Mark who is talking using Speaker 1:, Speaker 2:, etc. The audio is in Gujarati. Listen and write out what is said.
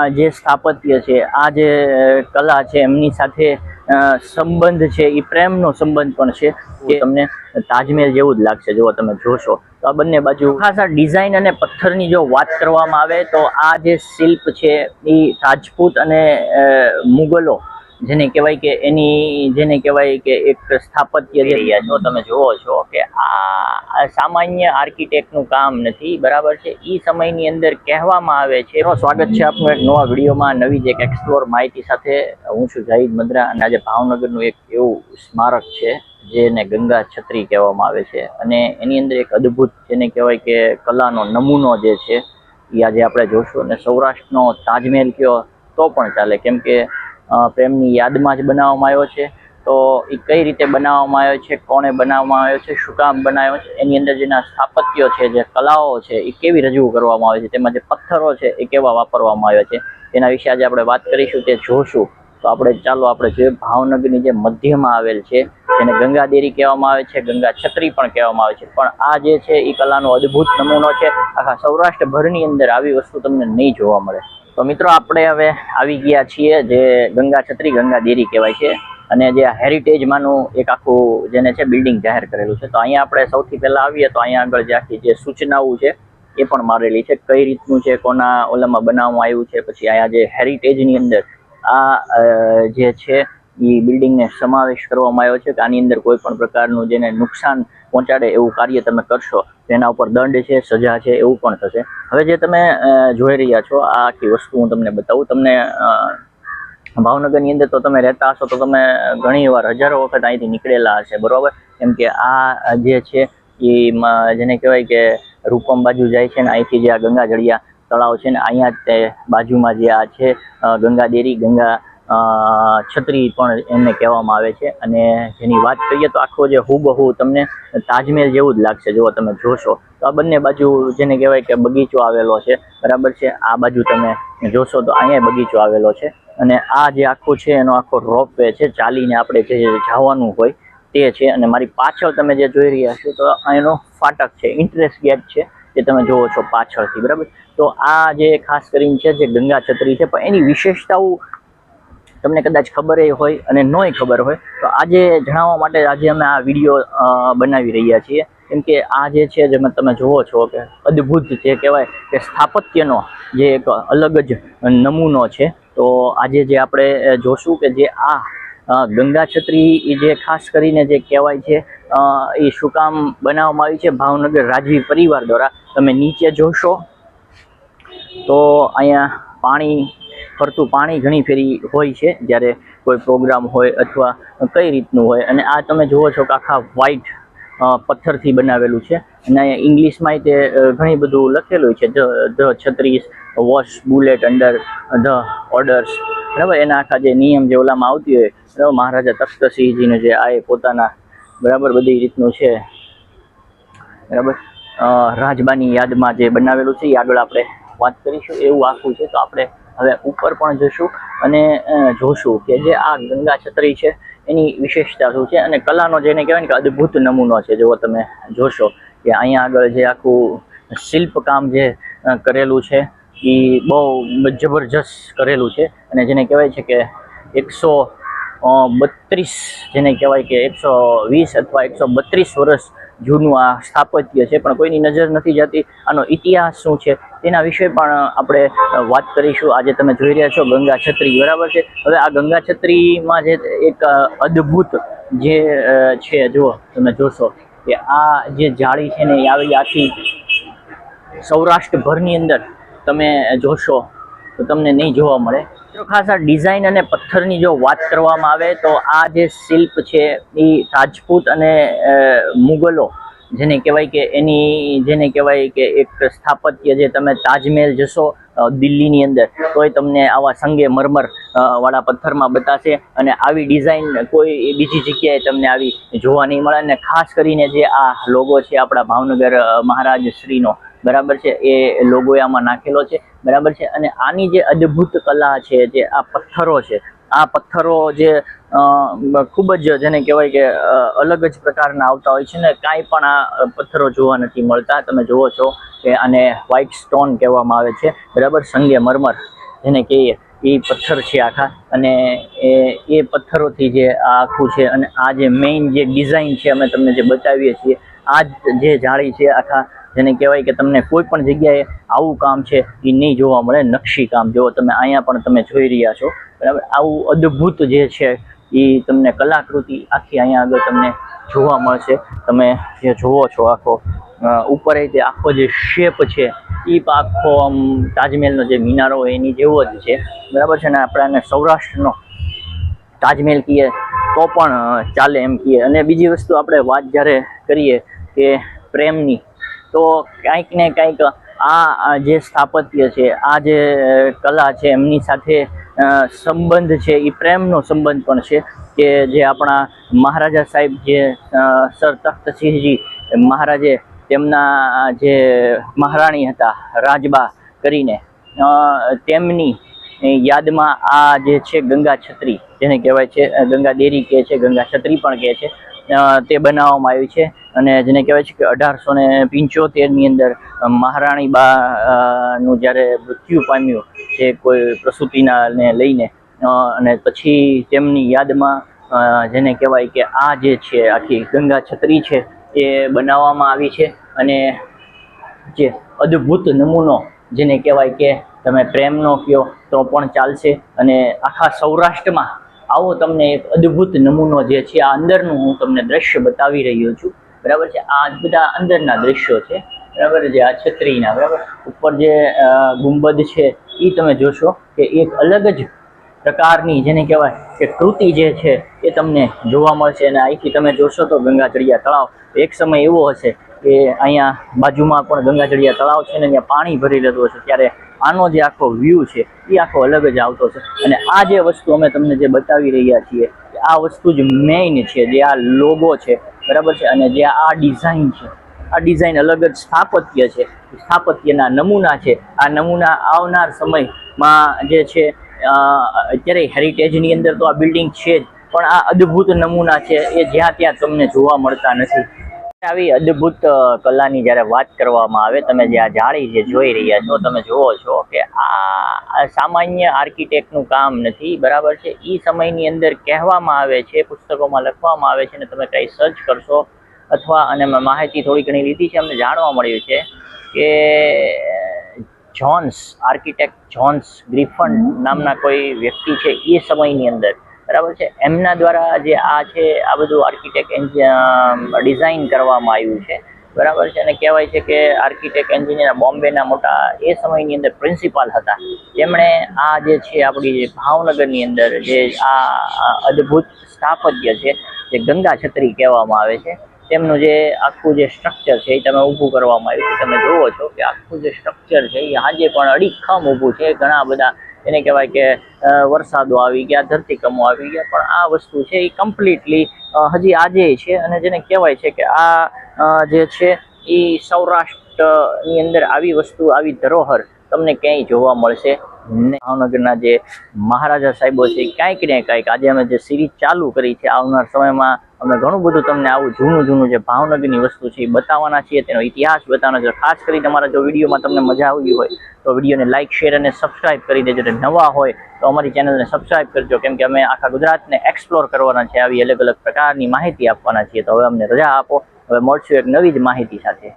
Speaker 1: આ જે સ્થાપત્ય છે, આ જે કલા છે, એમની સાથે સંબંધ છે એ પ્રેમનો સંબંધ પણ છે કે તમને તાજમહેલ જેવું જ લાગશે જો તમે જોશો. તો આ બંને બાજુ ખાસ ડિઝાઇન અને પથ્થરની જો વાત કરવામાં આવે તો આ જે શિલ્પ છે એ રાજપૂત અને મુગલો જેને કહેવાય કે એની, જેને કહેવાય કે એક સ્થાપત્ય એરિયા છો, તમે જુઓ છો કે આ સામાન્ય આર્કિટેક્ટનું કામ નથી, બરાબર છે? એ સમયની અંદર કહેવામાં આવે છે. સ્વાગત છે આપનું એક નવા વિડીયોમાં, નવી જ એક એક્સપ્લોર માહિતી સાથે. હું છું જાહિદ મદ્રા અને આજે ભાવનગરનું એક એવું સ્મારક છે, જેને ગંગા છત્રી કહેવામાં આવે છે. અને એની અંદર એક અદ્ભુત જેને કહેવાય કે કલાનો નમૂનો જે છે એ આજે આપણે જોશું. અને સૌરાષ્ટ્રનો તાજમહેલ કયો, તો પણ ચાલે. કેમ કે પ્રેમની યાદમાં જ બનાવવામાં આવ્યો છે. તો એ કઈ રીતે બનાવવામાં આવ્યો છે, કોણે બનાવવામાં આવ્યો છે, શું કામ બનાવ્યો છે, એની અંદર જેના સ્થાપત્યો છે, જે કલાઓ છે એ કેવી રજૂ કરવામાં આવે છે, તેમાં જે પથ્થરો છે એ કેવા વાપરવામાં આવ્યા છે તેના વિશે આજે આપણે વાત કરીશું, તે જોશું. તો આપણે ચાલો આપણે જોઈએ ભાવનગરની જે મધ્યમાં આવેલ છે, જેને ગંગા દેરી કહેવામાં આવે છે, ગંગા છત્રી પણ કહેવામાં આવે છે, પણ આ જે છે એ કલાનો અદ્ભુત નમૂનો છે. આખા સૌરાષ્ટ્રભરની અંદર આવી વસ્તુ તમને નહીં જોવા મળે. તો મિત્રો, આપણે હવે આવી ગયા છીએ જે ગંગા છત્રી, ગંગા દેરી કહેવાય છે, અને જે હેરિટેજમાંનું એક આખું જેને છે, બિલ્ડિંગ જાહેર કરેલું છે. તો અહીંયા આપણે સૌથી પહેલાં આવીએ તો અહીંયા આગળ જે આખી જે સૂચનાઓ છે, એ પણ મારેલી છે. કઈ રીતનું છે, કોના ઓલામાં બનાવવામાં આવ્યું છે, પછી અહીંયા જે હેરિટેજની અંદર આ જે છે એ બિલ્ડિંગને સમાવેશ કરવામાં આવ્યો છે કે આની અંદર કોઈ પણ પ્રકારનું જેને નુકસાન પહોંચાડે એવું કાર્ય તમે કરશો, તો એના ઉપર દંડ છે, સજા છે, એવું પણ થશે. હવે જે તમે જોઈ રહ્યા છો, આ આખી વસ્તુ હું તમને બતાવું. તમને ભાવનગરની અંદર તો તમે રહેતા હશો, તો તમે ઘણી વાર હજારો વખત અહીંથી નીકળેલા હશે, બરાબર? કેમ કે આ જે છે, એ જેને કહેવાય કે રૂપમ બાજુ જાય છે ને અહીંથી જે આ ગંગા જળિયા તળાવ છે ને, અહીંયા તે બાજુમાં જે આ છે ગંગા દેરી, ગંગા છત્રી પણ એમને કહેવામાં આવે છે. અને જેની વાત કરીએ તો આખો જે હુબહુ તમને તાજમહેલ જેવું જ લાગશે. જો તમે જોશો તો આ બંને બાજુ જેને કહેવાય કે બગીચો આવેલો છે. બરાબર છે? આ બાજુ તમે જોશો તો અહીંયા બગીચો આવેલો છે. અને આ જે આખું છે એનો આખો રોપ વે છે. ચાલીને આપણે જે જવાનું હોય તે છે. અને મારી પાછળ તમે જે જોઈ રહ્યા છો તો એનો ફાટક છે. ઇન્ટરેસ્ટ ગેટ છે જે તમે જોવો છો પાછળથી. બરાબર? તો આ જે ખાસ કરીને છે, જે ગંગા છત્રી છે, પણ એની વિશેષતાઓ તમને કદાચ ખબર હોય અને નોય ખબર હોય, તો આજે જણાવવા માટે આજે અમે આ વીડિયો બનાવી રહ્યા છીએ. કેમ કે આ જે છે જે તમે જુઓ છો કે અદ્ભુત જે કહેવાય કે સ્થાપત્યનો જે એક અલગ જ નમૂનો છે, તો આજે જે આપણે જોશું કે જે આ ગંગા છત્રી જે ખાસ કરીને જે કહેવાય છે એ શું કામ બનાવવામાં આવી છે, ભાવનગર રાજવી પરિવાર દ્વારા. તમે નીચે જોશો. તો અહીંયા પાણી ફરતું પાણી ઘણી ફેરી હોય છે, જ્યારે કોઈ પ્રોગ્રામ હોય અથવા કઈ રીતનું હોય. અને આ તમે જુઓ છો કે આખા વ્હાઇટ પથ્થરથી બનાવેલું છે. અને અહીંયા ઇંગ્લિશમાં તે ઘણી બધું લખેલું છે. ધ છત્રીસ wash bullet under the orders બરાબર? એના આખા જે નિયમ જે ઓલામાં આવતી હોય, બરાબર? મહારાજા તખ્તસિંહજીનું જે આ પોતાના, બરાબર? બધી રીતનું છે. બરાબર? રાજબાની યાદમાં જે બનાવેલું છે, એ આગળ આપણે વાત કરીશું. એવું આખું છે. તો આપણે હવે ઉપર પણ જશું અને જોશું કે જે આ ગંગા છત્રી છે, એની વિશેષતા શું છે અને કલાનો જેને કહેવાય ને કે અદ્ભુત નમૂનો છે. જો તમે, જોશો કે અહીંયા આગળ જે આખું શિલ્પકામ જે કરેલું છે, એ બહુ જબરજસ્ત કરેલું છે અને જેને કહેવાય છે કે એકસો બત્રીસ જેને કહેવાય કે એકસો વીસ અથવા એકસો બત્રીસ વર્ષ જૂનું આ સ્થાપત્ય છે, પણ કોઈની નજર નથી જતી. આનો ઇતિહાસ શું છે, તેના વિશે પણ આપણે વાત કરીશું. આજે તમે જોઈ રહ્યા છો ગંગા છત્રી, બરાબર છે? હવે આ ગંગા છત્રીમાં જે એક અદ્ભુત જે છે, જુઓ તમે જોશો કે આ જે જાળી છે ને એ આવી આખી સૌરાષ્ટ્રભરની અંદર તમે જોશો તો તમને નહીં જોવા મળે. મિત્રો ખાસ આ ડિઝાઇન અને પથ્થરની જો વાત કરવામાં આવે તો આ જે શિલ્પ છે એ રાજપૂત અને મુગલો, જેને કહેવાય કે એની, જેને કહેવાય કે એક સ્થાપત્ય જે તમે તાજમહેલ જશો દિલ્હીની અંદર, તોય તમને આવા સંગે મરમર વાળા પથ્થરમાં બતાશે અને આવી ડિઝાઇન કોઈ બીજી જગ્યાએ તમને આવી જોવા નહીં મળે અને ખાસ કરીને જે આ લોગો છે આપણા ભાવનગર મહારાજ શ્રીનો બરાબર છે? એ લોગો આમાં નાખેલો છે. બરાબર છે? અને આની જે અદ્ભુત કલા છે, જે આ પથ્થરો છે, આ પથ્થરો જે ખૂબ જ જેને કહેવાય કે અલગ જ પ્રકારના આવતા હોય છે ને, કાંઈ પણ આ પથ્થરો જોવા નથી મળતા. તમે જુઓ છો કે આને વ્હાઇટ સ્ટોન કહેવામાં આવે છે. બરાબર? સંગે મરમર, જેને કહીએ, એ પથ્થર છે આખા. અને એ એ પથ્થરોથી જે આ આખું છે અને આ જે મેઇન જે ડિઝાઇન છે, અમે તમને જે બતાવીએ છીએ, આ જે જાળી છે આખા જેને કહેવાય કે તમને કોઈ પણ જગ્યાએ આવું કામ છે એ નહીં જોવા મળે, નકશી કામ. જો તમે અહીંયા પણ તમે જોઈ રહ્યા છો, બરાબર? આવું અદ્ભુત જે છે એ તમને કલાકૃતિ આખી અહીંયા આગળ તમને જોવા મળશે. તમે જે જોવો છો આખો ઉપર તે આખો જે શેપ છે એ આખો આમ તાજમહેલનો જે મિનારો હોય એની જેવો જ છે. બરાબર છે ને? આપણાને સૌરાષ્ટ્રનો તાજમહેલ કહીએ તો પણ ચાલે એમ કહીએ. અને બીજી વસ્તુ આપણે વાત જ્યારે કરીએ કે પ્રેમની તો કંઈક ને કાંઈક આ જે સ્થાપત્ય છે, આ જે કલા છે, એમની સાથે સંબંધ છે એ પ્રેમનો સંબંધ પણ છે કે જે આપણા મહારાજા સાહેબ જે સર તખ્તસિંહજી મહારાજે તેમના જે મહારાણી હતા, રાજબા કરીને તેમની યાદમાં આ જે છે ગંગા છત્રી, જેને કહેવાય છે ગંગા દેરી કહે છે, ગંગા છત્રી પણ કહે છે તે બનાવવામાં આવ્યું છે અને જેને કહેવાય છે કે અઢારસો ને પંચોતેરની અંદર મહારાણી બા નું જ્યારે મૃત્યુ પામ્યું જે કોઈ પ્રસૂતિના ને લઈને અને પછી તેમની યાદમાં જેને કહેવાય કે આ જે છે, આખી ગંગા છત્રી છે, એ બનાવવામાં આવી છે અને જે અદ્ભુત નમૂનો જેને કહેવાય કે તમે પ્રેમનો કયો, તો પણ ચાલશે અને આખા સૌરાષ્ટ્રમાં આવો તમને એક અદ્ભુત નમૂનો જે છે, આ અંદરનું હું તમને દ્રશ્ય બતાવી રહ્યો છું. બરાબર છે? આ બધા અંદરના દ્રશ્યો છે. બરાબર જે આ છત્રીના, બરાબર? ઉપર જે ગુંબદ છે એ તમે જોશો કે એક અલગ જ પ્રકારની જેને કહેવાય કે કૃતિ જે છે, એ તમને જોવા મળશે. અને અહીંથી તમે જોશો તો ગંગાચડિયા તળાવ એક સમય એવો હશે કે અહીંયા બાજુમાં પણ ગંગાજળિયા તળાવ છે ને ત્યાં પાણી ભરી લેતું હશે. ત્યારે આનો જે આખો વ્યૂ છે, એ આખો અલગ જ આવતો છે અને આ જે વસ્તુ અમે તમને જે બતાવી રહ્યા છીએ આ વસ્તુ જ મેઇન છે, જે આ લોગો છે, બરાબર છે? અને જે આ ડિઝાઇન છે, આ ડિઝાઇન અલગ જ સ્થાપત્ય છે. સ્થાપત્યના નમૂના છે. આ નમૂના આવનાર સમયમાં જે છે અત્યારે હેરિટેજની અંદર તો આ બિલ્ડિંગ છે જ, પણ આ અદ્ભુત નમૂના છે, એ જ્યાં ત્યાં તમને જોવા મળતા નથી. આવી અદ્ભુત કલાની જ્યારે વાત કરવામાં આવે તમે જે આ જાળી જે જોઈ રહ્યા છો તમે જુઓ છો કે આ સામાન્ય આર્કિટેક્ટનું કામ નથી બરાબર છે? એ સમયની અંદર કહેવામાં આવે છે પુસ્તકોમાં લખવામાં આવે છે અને તમે કંઈ સર્ચ કરશો અથવા અને માહિતી થોડી ઘણી લીધી છે અમને જાણવા મળ્યું છે કે જોન્સ આર્કિટેક્ટ જોન્સ ગ્રીફન નામના કોઈ વ્યક્તિ છે એ સમયની અંદર. બરાબર છે. એમના દ્વારા જે આ છે, આ બધું આર્કિટેક્ટ ડિઝાઇન કરવામાં આવ્યું છે. બરાબર છે? અને કહેવાય છે કે આર્કિટેક્ટ એન્જિનિયર બોમ્બેના મોટા એ સમયની અંદર પ્રિન્સિપાલ હતા. તેમણે આ જે છે, આપણી ભાવનગરની અંદર જે આ અદ્ભુત સ્થાપત્ય છે, જે ગંગા છત્રી કહેવામાં આવે છે, તેમનું જે આખું જે સ્ટ્રક્ચર છે એ તમે ઊભું કરવામાં આવ્યું છે. તમે જુઓ છો કે આખું જે સ્ટ્રક્ચર છે એ આજે પણ અડીખમ ઊભું છે. ઘણા બધા એને કહેવાય કે વરસાદો આવી ગયા, ધરતીકંપો આવી ગયા, પણ આ વસ્તુ છે એ કમ્પ્લીટલી હજી આજે છે અને જેને કહેવાય છે કે આ જે છે એ સૌરાષ્ટ્રની અંદર આવી વસ્તુ, આવી ધરોહર તમને ક્યાંય જોવા મળશે. ભાવનગરના જે મહારાજા સાહેબો છે ક્યાંક ને કાંઈક આજે અમે જે સિરીઝ ચાલુ કરી છે આવનાર સમયમાં અમે ઘણું બધું તમને આવું જૂનું જૂનું જે ભાવનગરની વસ્તુ છે એ બતાવવાના છીએ, તેનો ઇતિહાસ બતાવવાનો છે. ખાસ કરી તમારા જો વિડીયોમાં તમને મજા આવી હોય, તો વિડીયોને લાઇક શેર અને સબસ્ક્રાઇબ કરી દેજો. નવા હોય, તો અમારી ચેનલને સબસ્ક્રાઇબ કરજો. કેમ કે અમે આખા ગુજરાતને એક્સપ્લોર કરવાના છે આવી અલગ અલગ પ્રકારની માહિતી આપવાના છીએ. તો હવે અમને રજા આપો. હવે મળશું એક નવી જ માહિતી સાથે.